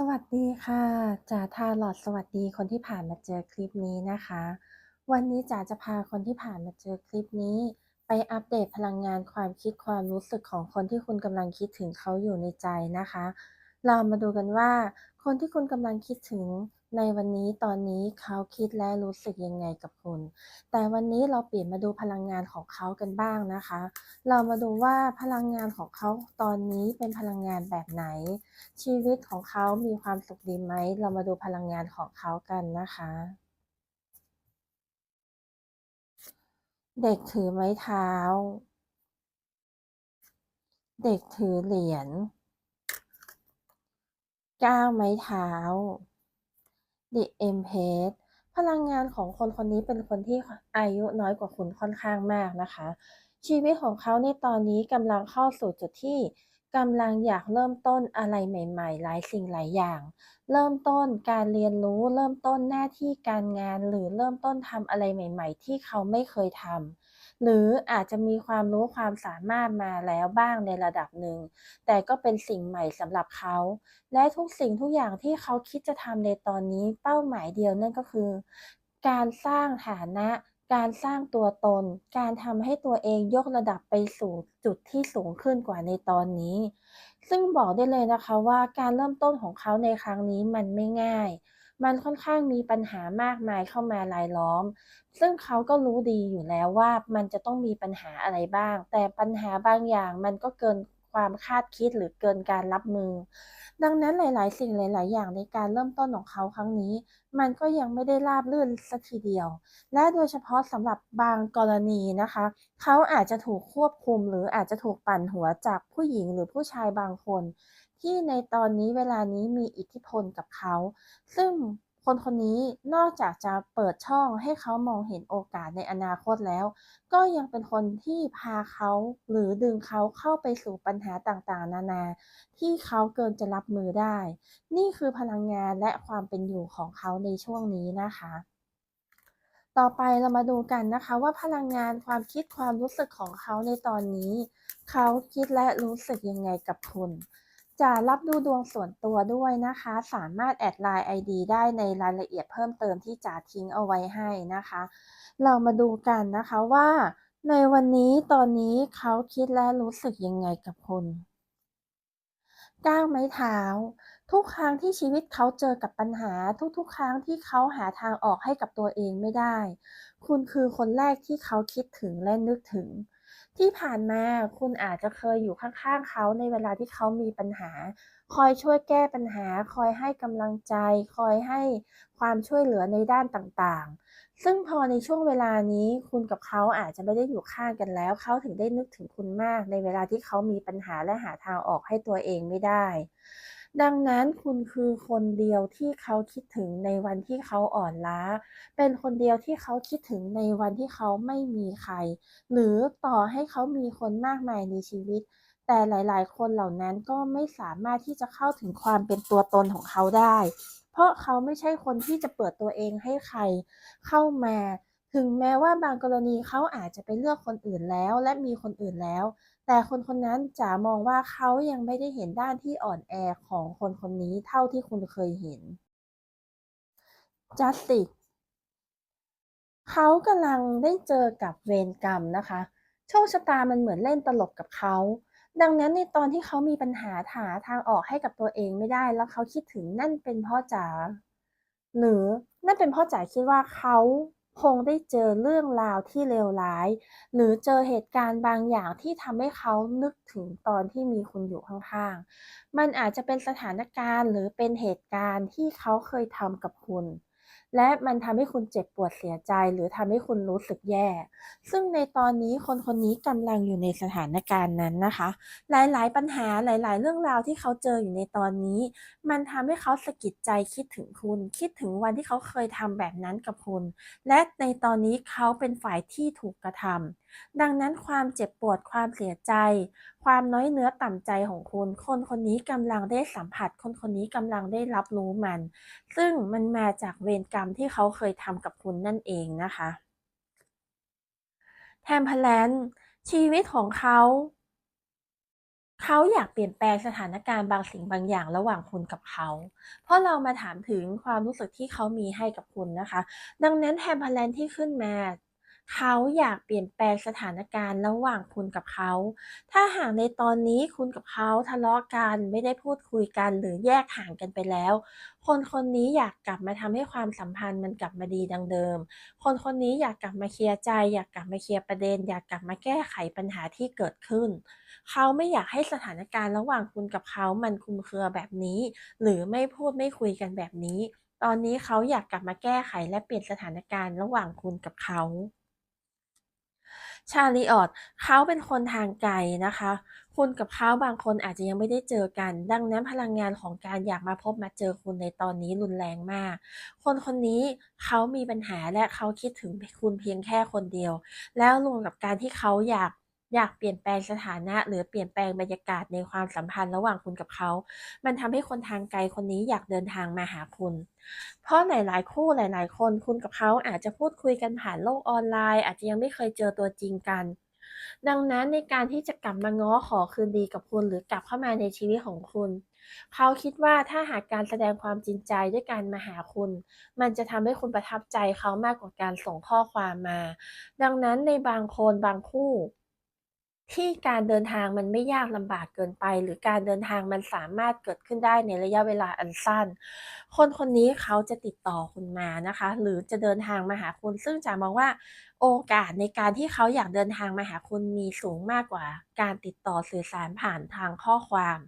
สวัสดีค่ะจ๋าทาหลอดสวัสดีคนที่ผ่านมาเจอคลิปนี้นะคะ วันนี้จ๋าจะพาคนที่ผ่านมาเจอคลิปนี้ ไปอัปเดตพลังงานความคิดความรู้สึกของคนที่คุณกำลังคิดถึงเขาอยู่ในใจนะคะ เรามาดูกันว่า คนที่คุณกำลังคิดถึง ในวันนี้ตอนนี้เขาคิดและรู้สึกยังไงกับคุณ แต่วันนี้เราเปลี่ยนมาดูพลังงานของเขากันบ้างนะคะ เรามาดูว่าพลังงานของเขาตอนนี้เป็นพลังงานแบบไหน ชีวิตของเขามีความสุขดีไหม เรามาดูพลังงานของเขากันนะคะ เด็กถือไม้เท้า เด็กถือเหรียญก้าวไม้เท้า The M H พลังงานของคนคนนี้เป็นคนที่อายุน้อยกว่าคุณค่อนข้างมากนะคะ ชีวิตของเขาในตอนนี้กำลังเข้าสู่จุดที่กำลังอยากเริ่มต้นอะไรใหม่ๆ หลายสิ่งหลายอย่าง เริ่มต้นการเรียนรู้ เริ่มต้นหน้าที่การงาน หรือเริ่มต้นทำอะไรใหม่ ๆ ที่เขาไม่เคยทำ หรืออาจจะมีความรู้ความสามารถมาแล้วบ้างในระดับหนึ่ง แต่ก็เป็นสิ่งใหม่สำหรับเขา และทุกสิ่งทุกอย่างที่เขาคิดจะทำในตอนนี้เป้าหมายเดียวนั่นก็คือ การสร้างฐานะการสร้างตัวตน การทำให้ตัวเองยกระดับไปสู่จุดที่สูงขึ้นกว่าในตอนนี้ ซึ่งบอกได้เลยนะคะว่าการเริ่มต้นของเขาในครั้งนี้มันไม่ง่าย มันค่อนข้างมีปัญหามากมายเข้ามารายล้อม ซึ่งเขาก็รู้ดีอยู่แล้วว่ามันจะต้องมีปัญหาอะไรบ้าง แต่ปัญหาบางอย่างมันก็เกินความคาดคิดหรือเกินการรับมือ ดังนั้นหลาย ๆ สิ่งหลาย ๆ อย่างในการเริ่มต้นของเขาครั้งนี้ มันก็ยังไม่ได้ราบรื่นสักทีเดียว และโดยเฉพาะสำหรับบางกรณีนะคะ เขาอาจจะถูกควบคุมหรืออาจจะถูกปั่นหัวจากผู้หญิงหรือผู้ชายบางคน ที่ในตอนนี้เวลานี้มีอิทธิพลกับเขา ซึ่งคนคนนี้นอกจากจะเปิดช่องให้เขามองเห็นโอกาสในอนาคตแล้ว ก็ยังเป็นคนที่พาเขาหรือดึงเขาเข้าไปสู่ปัญหาต่างๆ นานา ที่เขาเกินจะรับมือได้ นี่คือพลังงานและความเป็นอยู่ของเขาในช่วงนี้นะคะ ต่อไปเรามาดูกันนะคะว่าพลังงานความคิดความรู้สึกของเขาในตอนนี้ เขาคิดและรู้สึกยังไงกับคุณ จะรับดูดวงส่วนตัวด้วยนะคะ สามารถแอดไลน์ ID ได้ในรายละเอียดเพิ่มเติมที่จ๋าทิ้งเอาไว้ให้นะคะ เรามาดูกันนะคะว่า ในวันนี้ตอนนี้เขาคิดและรู้สึกยังไงกับคุณก้าวไม้เท้า ทุกครั้งที่ชีวิตเขาเจอกับปัญหา ทุกๆ ครั้งที่เขาหาทางออกให้กับตัวเองไม่ได้ คุณคือคนแรกที่เขาคิดถึงและนึกถึง ที่ผ่านมาคุณอาจจะเคยอยู่ข้างๆเขาในเวลาที่เขามีปัญหา คอยช่วยแก้ปัญหา คอยให้กำลังใจ คอยให้ความช่วยเหลือในด้านต่างๆ ซึ่งพอในช่วงเวลานี้คุณกับเขาอาจจะไม่ได้อยู่ข้างกันแล้ว เขาถึงได้นึกถึงคุณมาก ในเวลาที่เขามีปัญหาและหาทางออกให้ตัวเองไม่ได้ ดังนั้นคุณคือคนเดียวที่เขาคิดถึงในวันที่เขาอ่อนล้า เป็นคนเดียวที่เขาคิดถึงในวันที่เขาไม่มีใคร หรือต่อให้เขามีคนมากมายในชีวิต แต่หลาย ๆ คนเหล่านั้นก็ไม่สามารถที่จะเข้าถึงความเป็นตัวตนของเขาได้ เพราะเขาไม่ใช่คนที่จะเปิดตัวเองให้ใครเข้ามา ถึงแม้ว่าบางกรณีเขาอาจจะไปเลือกคนอื่นแล้ว และมีคนอื่นแล้ว แต่คนคนนั้นจ๋ามองว่าเขายังไม่ได้เห็นด้านที่อ่อนแอของคนคนนี้เท่าที่คุณเคยเห็น Justice เขากำลังได้เจอกับเวรกรรมนะคะ โชคชะตามันเหมือนเล่นตลกกับเขา ดังนั้นในตอนที่เขามีปัญหาหาทางออกให้กับตัวเองไม่ได้ แล้วเขาคิดถึงนั่นเป็นพ่อจ๋าหรือนั่นเป็นพ่อจ๋าคิดว่าเขา คงได้เจอเรื่องราวที่เลวร้าย หรือเจอเหตุการณ์บางอย่างที่ทำให้เขานึกถึงตอนที่มีคุณอยู่ข้างๆ มันอาจจะเป็นสถานการณ์หรือเป็นเหตุการณ์ที่เขาเคยทำกับคุณ และมันทำให้คุณเจ็บปวดเสียใจ หรือทำให้คุณรู้สึกแย่ ซึ่งในตอนนี้คนคนนี้กำลังอยู่ในสถานการณ์นั้นนะคะ หลายๆ ปัญหาหลาย ๆ เรื่องราวที่เขาเจออยู่ในตอนนี้ มันทำให้เขาสะกิดใจคิดถึงคุณ คิดถึงวันที่เขาเคยทำแบบนั้นกับคุณ และในตอนนี้เขาเป็นฝ่ายที่ถูกกระทำ ดังนั้นความเจ็บปวดความเสียใจ ความน้อยเนื้อต่ำใจของคุณ คนคนนี้กำลังได้สัมผัส คนคนนี้กำลังได้รับรู้มัน ซึ่งมันมาจากเวรกรรมที่เขาเคยทำกับคุณนั่นเองนะคะแทมเพลนชีวิตของเขาเขาอยากเปลี่ยนแปลงสถานการณ์บางสิ่งบางอย่างระหว่างคุณกับเขา เพราะเรามาถามถึงความรู้สึกที่เขามีให้กับคุณนะคะ ดังนั้นแทนพลันที่ขึ้นมา เขาอยากเปลี่ยนแปลงสถานการณ์ระหว่างคุณกับเขา ถ้าหากในตอนนี้คุณกับเขาทะเลาะกันไม่ได้พูดคุยกันหรือแยกห่างกันไปแล้ว คนคนนี้อยากกลับมาทำให้ความสัมพันธ์มันกลับมาดีดังเดิม คนคนนี้อยากกลับมาเคลียร์ใจ อยากกลับมาเคลียร์ประเด็น อยากกลับมาแก้ไขปัญหาที่เกิดขึ้น เขาไม่อยากให้สถานการณ์ระหว่างคุณกับเขามันคุมเครือแบบนี้ หรือไม่พูดไม่คุยกันแบบนี้ ตอนนี้เขาอยากกลับมาแก้ไขและเปลี่ยนสถานการณ์ระหว่างคุณกับเขา ชาลีออดเขาเป็นคนทางไกลนะคะ คุณกับเขาบางคนอาจจะยังไม่ได้เจอกัน ดังนั้นพลังงานของการอยากมาพบมาเจอคุณในตอนนี้รุนแรงมาก คนคนนี้เขามีปัญหาและเขาคิดถึงคุณเพียงแค่คนเดียว แล้วรวมกับการที่เขาอยาก อยากเปลี่ยนแปลงสถานะ หรือเปลี่ยนแปลงบรรยากาศในความสัมพันธ์ระหว่างคุณกับเขา มันทำให้คนทางไกลคนนี้อยากเดินทางมาหาคุณ เพราะหลาย ๆ คู่หลาย ๆ คนคุณกับเขาอาจจะพูดคุยกันผ่านโลกออนไลน์ อาจจะยังไม่เคยเจอตัวจริงกัน ดังนั้นในการที่จะกลับมาง้อขอคืนดีกับคุณ หรือกลับเข้ามาในชีวิตของคุณเขาคิดว่าถ้าหากการแสดงความจริงใจด้วยการมาหาคุณ มันจะทำให้คุณประทับใจเขามากกว่าการส่งข้อความมา ดังนั้นในบางคนบางคู่ ที่การเดินทางมันไม่ยากลำบากเกินไป หรือการเดินทางมันสามารถเกิดขึ้นได้ในระยะเวลาอันสั้น คนคนนี้เขาจะติดต่อคุณมานะคะ หรือจะเดินทางมาหาคุณ ซึ่งจะมองว่าโอกาสในการที่เขาอยากเดินทางมาหาคุณมีสูงมากกว่า การติดต่อสื่อสารผ่านทางข้อความ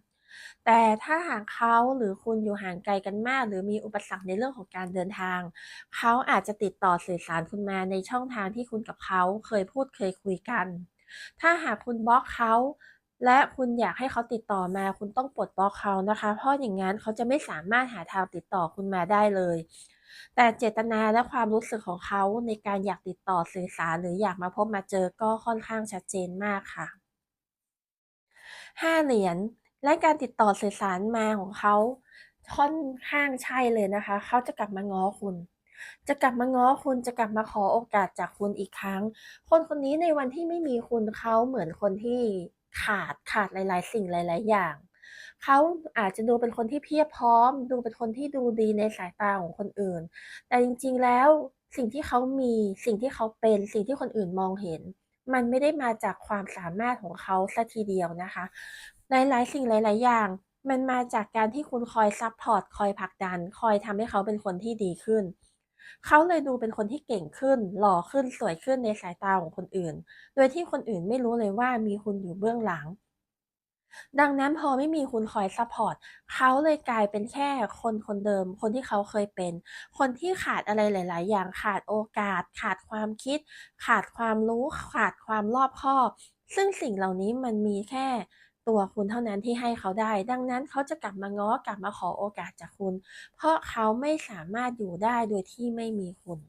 แต่ถ้าหากเขาหรือคุณอยู่ห่างไกลกันมาก หรือมีอุปสรรคในเรื่องของการเดินทาง เขาอาจจะติดต่อสื่อสารคุณมาในช่องทางที่คุณกับเขาเคยพูดเคยคุยกัน ถ้าหากคุณบล็อกเขาและคุณอยากให้เขาติดต่อมา คุณต้องปลดบล็อกเขานะคะ เพราะอย่างนั้นเขาจะไม่สามารถหาทางติดต่อคุณมาได้เลย แต่เจตนาและความรู้สึกของเขาในการอยากติดต่อสื่อสารหรืออยากมาพบมาเจอก็ค่อนข้างชัดเจนมากค่ะห้าเหรียญและการติดต่อสื่อสารมาของเขาค่อนข้างใช่เลยนะคะ เขาจะกลับมาง้อคุณ จะกลับมาง้อคุณจะกลับมาขอโอกาสจากคุณอีกครั้ง คนคนนี้ในวันที่ไม่มีคุณเขาเหมือนคนที่ขาดขาดหลาย ๆ สิ่งหลาย ๆ อย่างเขาอาจจะดูเป็นคนที่เพียบพร้อม ดูเป็นคนที่ดูดีในสายตาของคนอื่น แต่จริง ๆ แล้วสิ่งที่เขามีสิ่งที่เขาเป็นสิ่งที่คนอื่นมองเห็น มันไม่ได้มาจากความสามารถของเขาสัทีเดียวนะคะ หลาย ๆ สิ่งหลาย ๆ อย่างมันมาจากการที่คุณคอยซัพพอร์ตคอยผลักดัน คอยทำให้เขาเป็นคนที่ดีขึ้น เขาเลยดูเป็นคนที่เก่งขึ้น หล่อขึ้นสวยขึ้นในสายตาของคนอื่น โดยที่คนอื่นไม่รู้เลยว่ามีคุณอยู่เบื้องหลัง ดังนั้นพอไม่มีคุณคอยซัพพอร์ตเขาเลยกลายเป็นแค่คนคนเดิม คนที่เขาเคยเป็น คนที่ขาดอะไรหลาย ๆ อย่างขาดโอกาส ขาดความคิด ขาดความรู้ ขาดความรอบคอบ ซึ่งสิ่งเหล่านี้มันมีแค่ ตัวคุณเท่านั้นที่ให้เขาได้ ดังนั้นเขาจะกลับมาง้อกลับมาขอโอกาสจากคุณ เพราะเขาไม่สามารถอยู่ได้โดยที่ไม่มีคุณ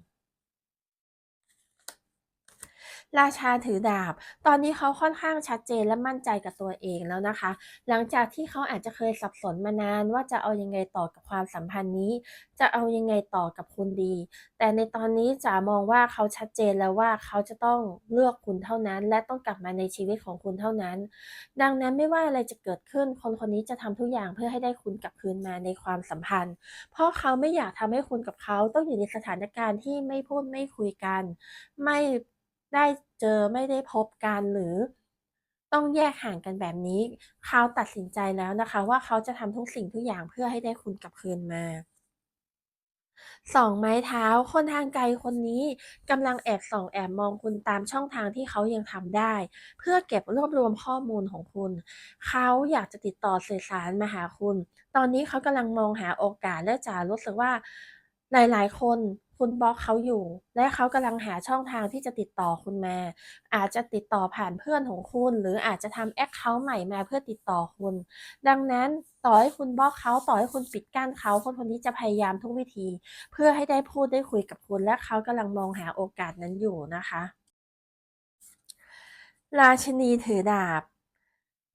ราชาถือดาบ ตอนนี้เขาค่อนข้างชัดเจนและมั่นใจกับตัวเองแล้วนะคะ หลังจากที่เขาอาจจะเคยสับสนมานานว่าจะเอายังไงต่อกับความสัมพันธ์นี้ จะเอายังไงต่อกับคุณดี แต่ในตอนนี้จ๋ามองว่าเขาชัดเจนแล้วว่าเขาจะต้องเลือกคุณเท่านั้น และต้องกลับมาในชีวิตของคุณเท่านั้น ดังนั้นไม่ว่าอะไรจะเกิดขึ้น คนคนนี้จะทำทุกอย่างเพื่อให้ได้คุณกลับคืนมาในความสัมพันธ์ เพราะเขาไม่อยากทำให้คุณกับเขาต้องอยู่ในสถานการณ์ที่ไม่พูดไม่คุยกัน ไม่ ได้เจอไม่ได้พบกันหรือต้องแยกห่างกันแบบนี้ เขาตัดสินใจแล้วนะคะ ว่าเขาจะทำทุกสิ่งทุกอย่างเพื่อให้ได้คุณกลับคืนมาสองไม้เท้าคนทางไกลคนนี้กำลังแอบส่องแอบมองคุณตามช่องทางที่เขายังทำได้ เพื่อเก็บรวบรวมข้อมูลของคุณ เขาอยากจะติดต่อสื่อสารมาหาคุณ ตอนนี้เขากำลังมองหาโอกาสและจ๋ารู้สึกว่า หลายๆ คนคุณบล็อกเขาอยู่ และเขากำลังหาช่องทางที่จะติดต่อคุณมา อาจจะติดต่อผ่านเพื่อนของคุณ หรืออาจจะทำแอคเคาท์ใหม่มาเพื่อติดต่อคุณ ดังนั้นต่อให้คุณบล็อกเขาต่อให้คุณปิดกั้นเขาคนคนนี้จะพยายามทุกวิธี เพื่อให้ได้พูดได้คุยกับคุณ และเขากำลังมองหาโอกาสนั้นอยู่นะคะ ราชินีถือดาบ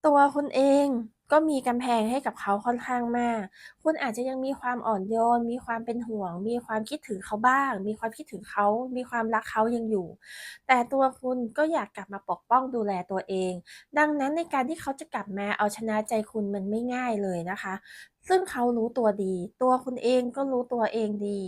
ตัวคุณเอง ก็มีกำแพงให้กับเขาค่อนข้างมาก คุณอาจจะยังมีความอ่อนโยน มีความเป็นห่วง มีความคิดถึงเขาบ้าง มีความคิดถึงเขา มีความรักเขายังอยู่ แต่ตัวคุณก็อยากกลับมาปกป้องดูแลตัวเอง ดังนั้นในการที่เขาจะกลับมาเอาชนะใจคุณมันไม่ง่ายเลยนะคะ ซึ่งเขารู้ตัวดี ตัวคุณเองก็รู้ตัวเองดี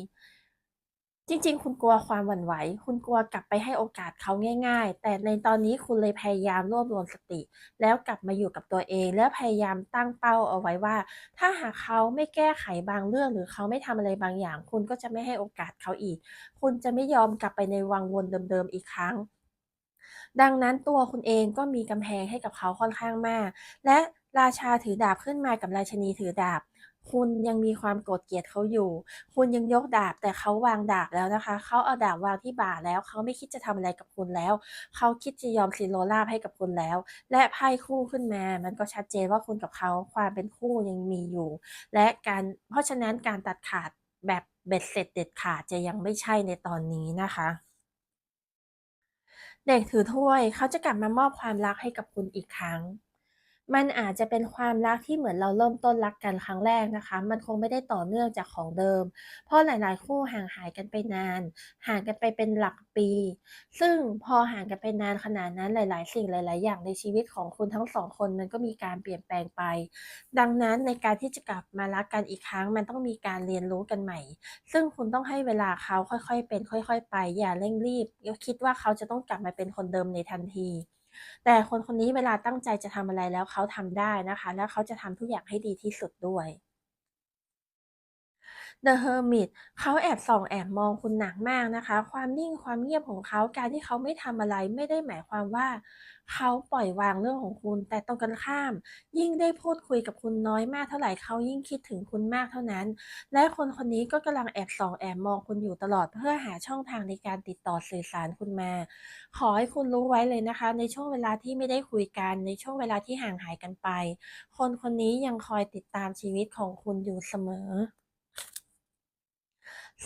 จริงๆ คุณกลัวความหวั่นไหว คุณกลัวกลับไปให้โอกาสเขาง่าย ๆ แต่ในตอนนี้คุณเลยพยายามรวบรวมสติ แล้วกลับมาอยู่กับตัวเอง แล้วพยายามตั้งเป้าเอาไว้ว่า ถ้าหากเขาไม่แก้ไขบางเรื่อง หรือเขาไม่ทำอะไรบางอย่าง คุณก็จะไม่ให้โอกาสเขาอีก คุณจะไม่ยอมกลับไปในวังวนเดิมๆ อีกครั้ง ดังนั้นตัวคุณเองก็มีกำแพงให้กับเขาค่อนข้างมาก และราชาถือดาบขึ้นมากับราชนีถือดาบ คุณยังมีความโกรธเกลียดเขาอยู่ คุณยังยกดาบแต่เขาวางดาบแล้วนะคะ เขาเอาดาบวางที่บ่าแล้ว เขาไม่คิดจะทำอะไรกับคุณแล้ว เขาคิดจะยอมสิโรราบให้กับคุณแล้ว และไพ่คู่ขึ้นมา มันก็ชัดเจนว่าคุณกับเขาความเป็นคู่ยังมีอยู่ และการเพราะฉะนั้นการตัดขาดแบบเบ็ดเสร็จเด็ดขาดจะยังไม่ใช่ในตอนนี้นะคะเด็กถือถ้วยเขาจะกลับมามอบความรักให้กับคุณอีกครั้ง มันอาจจะเป็นความรักที่เหมือนเราเริ่มต้นรักกันครั้งแรกนะคะ มันคงไม่ได้ต่อเนื่องจากของเดิม เพราะหลายๆ คู่ห่างหายกันไปนาน ห่างกันไปเป็นหลักปี ซึ่งพอห่างกันไปนานขนาดนั้นหลาย ๆ สิ่งหลาย ๆ อย่างในชีวิตของคุณทั้งสองคนมันก็มีการเปลี่ยนแปลงไป ดังนั้นในการที่จะกลับมารักกันอีกครั้ง มันต้องมีการเรียนรู้กันใหม่ ซึ่งคุณต้องให้เวลาเขาค่อย ๆ เป็น ค่อย ๆ ไป อย่าเร่งรีบคิดว่าเขาจะต้องกลับมาเป็นคนเดิมในทันที แต่คนคนนี้เวลาตั้งใจจะทำอะไรแล้วเขาทำได้นะคะ แล้วเขาจะทำทุกอย่างให้ดีที่สุดด้วย The Hermit เขาแอบส่องแอบมองคุณหนักมากนะคะ ความนิ่งความเงียบของเขาการที่เขาไม่ทำอะไรไม่ได้หมายความว่าเขาปล่อยวางเรื่องของคุณ แต่ตรงกันข้าม ยิ่งได้พูดคุยกับคุณน้อยมากเท่าไหร่เขายิ่งคิดถึงคุณมากเท่านั้น และคนคนนี้ก็กำลังแอบส่องแอบมองคุณอยู่ตลอดเพื่อหาช่องทางในการติดต่อสื่อสารคุณมา ขอให้คุณรู้ไว้เลยนะคะ ในช่วงเวลาที่ไม่ได้คุยกัน ในช่วงเวลาที่ห่างหายกันไป คนคนนี้ยังคอยติดตามชีวิตของคุณอยู่เสมอ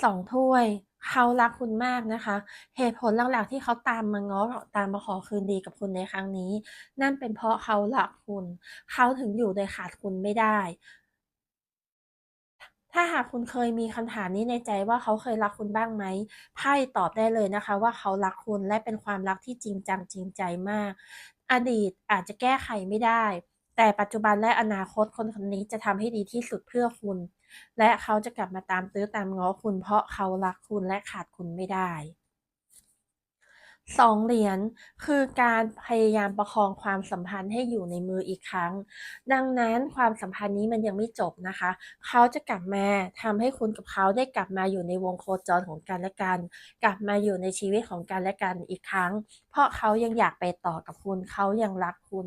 สองถ้วยเขารักคุณมากนะคะ เหตุผลหลักๆที่เขาตามมาง้อตามมาขอคืนดีกับคุณในครั้งนี้ นั่นเป็นเพราะเขารักคุณ เขาถึงอยู่โดยขาดคุณไม่ได้ ถ้าหากคุณเคยมีคำถามนี้ในใจว่าเขาเคยรักคุณบ้างไหมไพ่ตอบได้เลยนะคะ ว่าเขารักคุณและเป็นความรักที่จริงจังจริงใจมาก อดีตอาจจะแก้ไขไม่ได้ แต่ปัจจุบันและอนาคตคนคนนี้จะทำให้ดีที่สุดเพื่อคุณ และเขาจะกลับมาตามตื้อตามง้อคุณ เพราะเขารักคุณและขาดคุณไม่ได้2เหรียญคือการพยายามประคองความสัมพันธ์ให้อยู่ในมืออีกครั้ง ดังนั้นความสัมพันธ์นี้มันยังไม่จบนะคะ เขาจะกลับมาทำให้คุณกับเขาได้กลับมาอยู่ในวงโคจรของกันและกัน กลับมาอยู่ในชีวิตของกันและกันอีกครั้ง เพราะเขายังอยากไปต่อกับคุณ เขายังรักคุณ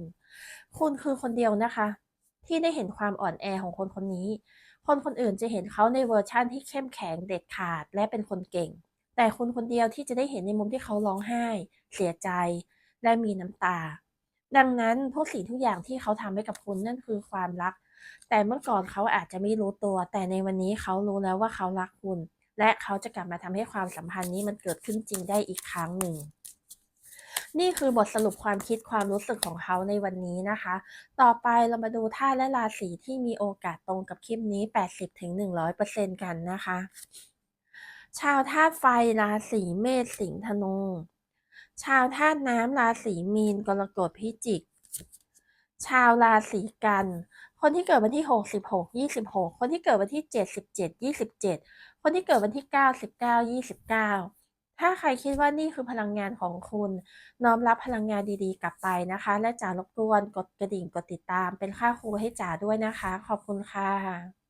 คุณคือคนเดียวนะคะ ที่ได้เห็นความอ่อนแอของคนคนนี้ คนคนอื่นจะเห็นเขาในเวอร์ชันที่เข้มแข็งเด็ดขาดและเป็นคนเก่ง แต่คุณคนเดียวที่จะได้เห็นในมุมที่เขาร้องไห้ เสียใจ และมีน้ำตา ดังนั้นทุกสิ่งทุกอย่างที่เขาทำให้กับคุณนั่นคือความรัก แต่เมื่อก่อนเขาอาจจะไม่รู้ตัว แต่ในวันนี้เขารู้แล้วว่าเขารักคุณ และเขาจะกลับมาทำให้ความสัมพันธ์นี้มันเกิดขึ้นจริงได้อีกครั้งหนึ่ง นี่คือบทสรุปความคิดความรู้สึกของเขาในวันนี้นะคะ ต่อไปเรามาดูธาตุและราศีที่มีโอกาสตรงกับคลิปนี้ 80-100%กันนะคะ ชาวธาตุไฟราศีเมษสิงห์ธนูชาวธาตุน้ำราศีมีนกรกฎพิจิก ชาวราศีกัน คนที่เกิดวันที่ 66 26 คนที่เกิดวันที่ 77 27 คนที่เกิดวันที่ 99 29 ถ้าใครคิดว่านี่คือพลังงานของคุณ น้อมรับพลังงานดีๆ กลับไปนะคะ และจ่ารบกวนกดกระดิ่งกดติดตามเป็นค่าครูให้จ่าด้วยนะคะ ขอบคุณค่ะ